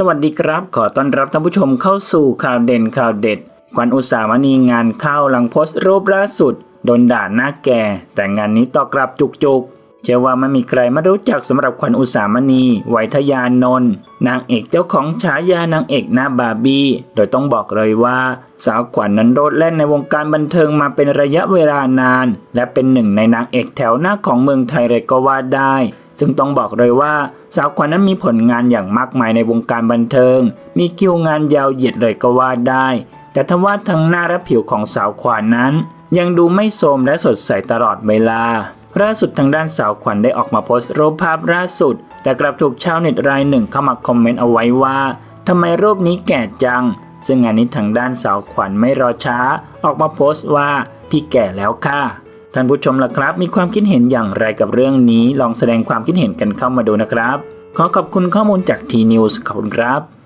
สวัสดีครับ ขอต้อนรับท่านผู้ชมเข้าสู่ข่าวเด่นข่าวเด็ด ขวัญอุตสามณีงานเข้าหลังโพสต์รูปล่าสุด โดนด่าหน้าแก่ แต่งานนี้ตอบกลับจุกๆ เชื่อว่าไม่มีใครไม่รู้จักสำหรับขวัญอุตสามณีไวยทยานนท์นางเอกเจ้าของฉายานางเอกหน้าบาร์บี้ โดยต้องบอกเลยว่า สาวขวัญนนั้นโดดแล่นในวงการบันเทิงมาเป็นระยะเวลานาน และเป็นหนึ่งในนางเอกแถวหน้าของเมืองไทยเลยก็ว่าได้ ซึ่งต้องบอกเลยว่า สาวขวัญนั้นมีผลงานอย่างมากมายในวงการบันเทิง มีคิวงานยาวเหยียดเลยก็ว่าได้ แต่ทว่าทั้งหน้าและผิวของสาวขวัญนั้น ยังดูไม่โทรมและสดใสตลอดเวลา ล่าสุดทางด้านสาวขวัญได้ออกมาโพสต์รูปภาพล่าสุด แต่กลับถูกชาวเน็ตรายหนึ่งเข้ามาคอมเมนต์เอาไว้ว่าทำไมรูปนี้แก่จัง ซึ่งงานนี้ทางด้านสาวขวัญไม่รอช้า ออกมาโพสต์ว่าพี่แก่แล้วค่ะท่านผู้ชมล่ะครับ มีความคิดเห็นอย่างไรกับเรื่องนี้ ลองแสดงความคิดเห็นกันเข้ามาดูนะครับ ขอขอบคุณข้อมูลจากทีนิวส์ขอบคุณครับ